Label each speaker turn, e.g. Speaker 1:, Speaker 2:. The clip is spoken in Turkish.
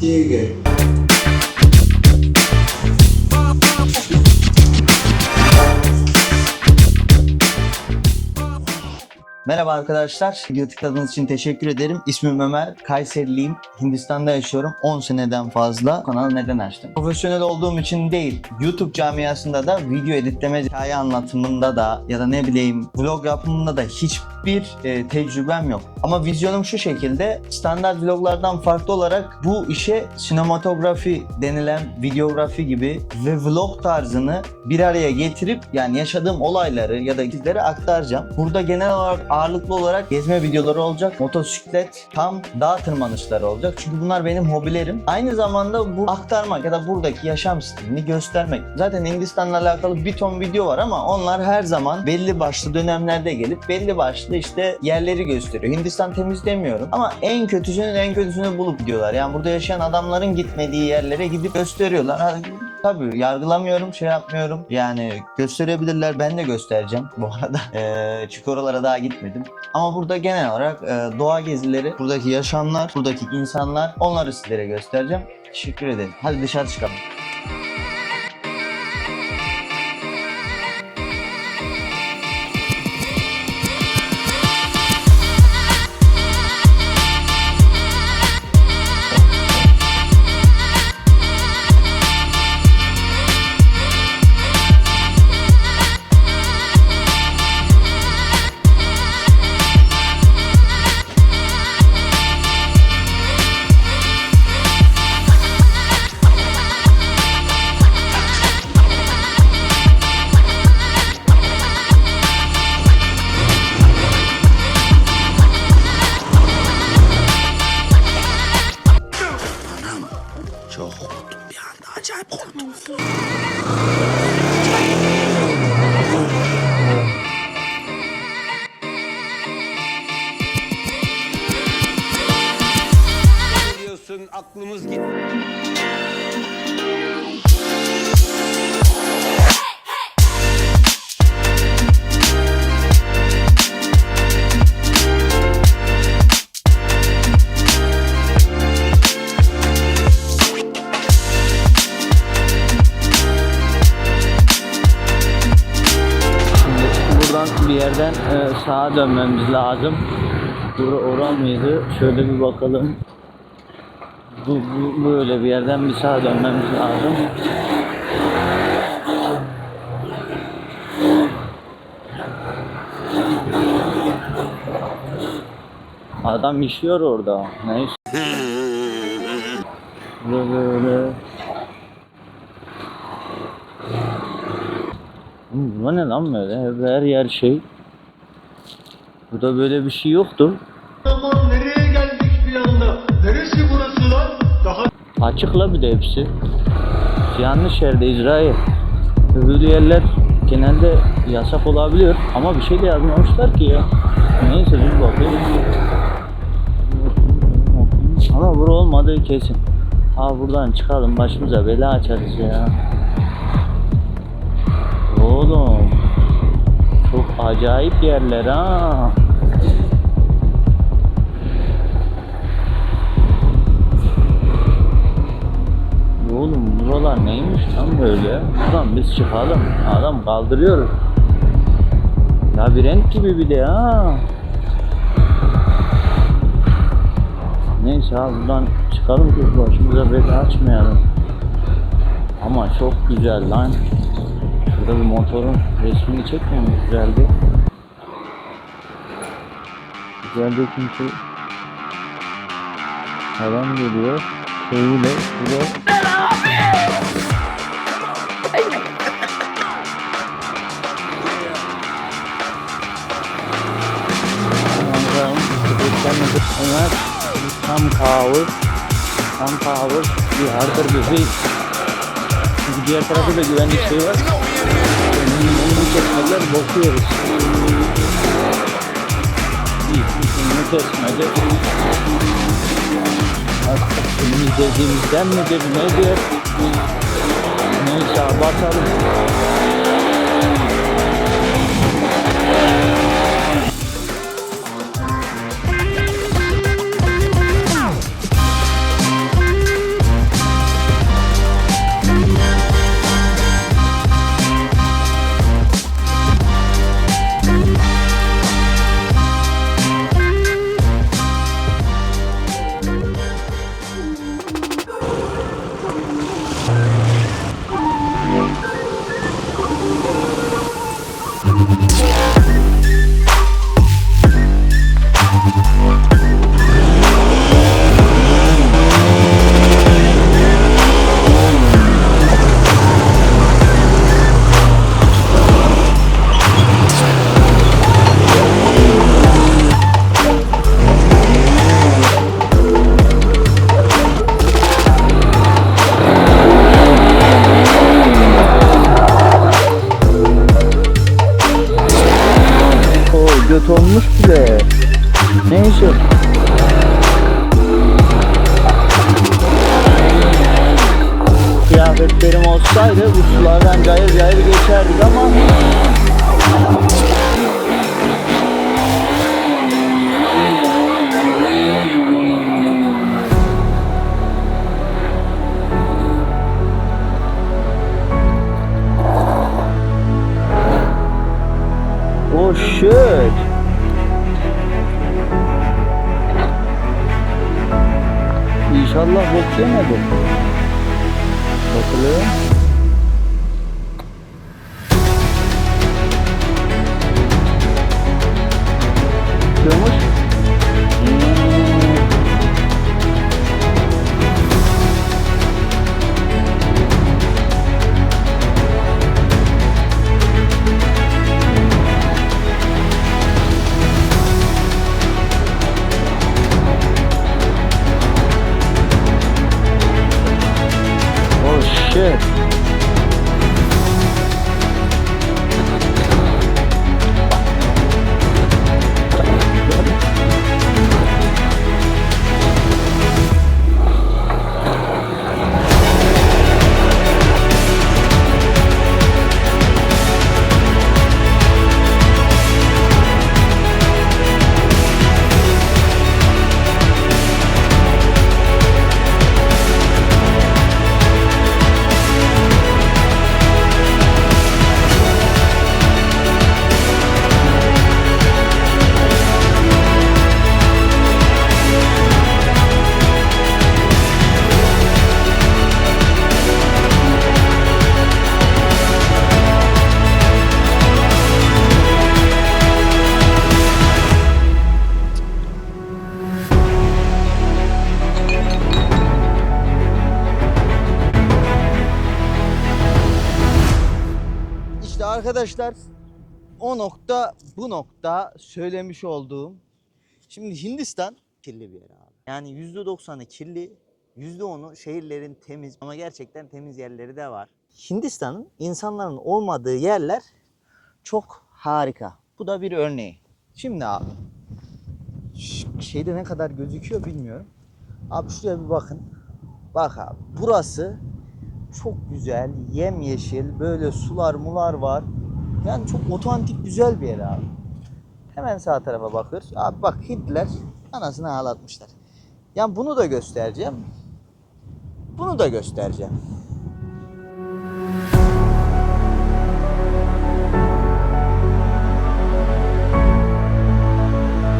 Speaker 1: Diga.
Speaker 2: Merhaba arkadaşlar. Video tıkladığınız için teşekkür ederim. İsmim Ömer. Kayseriliyim. Hindistan'da yaşıyorum. 10 seneden fazla. Kanalı neden açtım? Profesyonel olduğum için değil. YouTube camiasında da video editleme, hikaye anlatımında da ya da ne bileyim vlog yapımında da hiçbir e, tecrübem yok. Ama vizyonum şu şekilde. Standart vloglardan farklı olarak bu işe sinematografi denilen videografi gibi ve vlog tarzını bir araya getirip yani yaşadığım olayları ya da sizlere aktaracağım. Burada genel olarak ağırlıklı olarak gezme videoları olacak. Motosiklet, kamp, dağ tırmanışları olacak. Çünkü bunlar benim hobilerim. Aynı zamanda bu aktarmak ya da buradaki yaşam stilini göstermek. Zaten Hindistan'la alakalı bir ton video var ama onlar her zaman belli başlı dönemlerde gelip belli başlı işte yerleri gösteriyor. Hindistan temiz demiyorum ama en kötüsünün en kötüsünü bulup gidiyorlar. Yani burada yaşayan adamların gitmediği yerlere gidip gösteriyorlar. Tabii yargılamıyorum, şey yapmıyorum. Yani gösterebilirler, ben de göstereceğim bu arada. Ee, çünkü oralara daha gitmedim. Ama burada genel olarak e, doğa gezileri, buradaki yaşamlar, buradaki insanlar onları sizlere göstereceğim. Teşekkür ederim. Hadi dışarı çıkalım. Yerden e, sağa dönmemiz lazım. Bura oran mıydı? Şöyle bir bakalım. Bu, bu böyle bir yerden bir sağa dönmemiz lazım. Adam işiyor orada. Neyse. Böyle böyle. Bu ne lan böyle? Her yer şey. Burada böyle bir şey yoktu.
Speaker 3: Aman nereye geldik bir anda? Neresi burası lan? Daha
Speaker 2: Açıkla bir de hepsi. Yanlış yerde İsrail. Öbür yerler genelde yasak olabiliyor ama bir şey de yazmamışlar ki ya. Neyse dur bakayım. Ama bura olmadığı kesin. Ha buradan çıkalım başımıza bela açarız ya. Oğlum. Çok acayip yerler ha. Oğlum buralar neymiş lan böyle? Buradan biz çıkalım. Adam kaldırıyor. Labirent gibi bir de ha. Neyse abi buradan çıkalım ki başımıza bela açmayalım. Ama çok güzel lan. Şurada bir motorun resmini çekmiyor mu? Güzeldi. Güzeldi çünkü adam geliyor. Bakalım. Beklenmedik Ömer. Tam kahve. Tam kahve. Bir hardır Çünkü diğer tarafta da güvenlik şey var. Önünü kesmediler. Bakıyoruz. İyi. Önünü kesmedi. Artık önümüz dediğimizden midir nedir? Neyse bakalım. Olsaydı bu sulardan cayır cayır geçerdik ama Oh shit. İnşallah bok yemedi. Arkadaşlar o nokta bu nokta söylemiş olduğum. Şimdi Hindistan kirli bir yer abi. Yani %90'ı kirli, %10'u şehirlerin temiz ama gerçekten temiz yerleri de var. Hindistan'ın insanların olmadığı yerler çok harika. Bu da bir örneği. Şimdi abi şeyde ne kadar gözüküyor bilmiyorum. Abi şuraya bir bakın. Bak abi burası çok güzel, yemyeşil, böyle sular mular var. Yani çok otantik güzel bir yer abi. Hemen sağ tarafa bakıyoruz. Abi bak Hintliler anasını ağlatmışlar. Yani bunu da göstereceğim. Bunu da göstereceğim.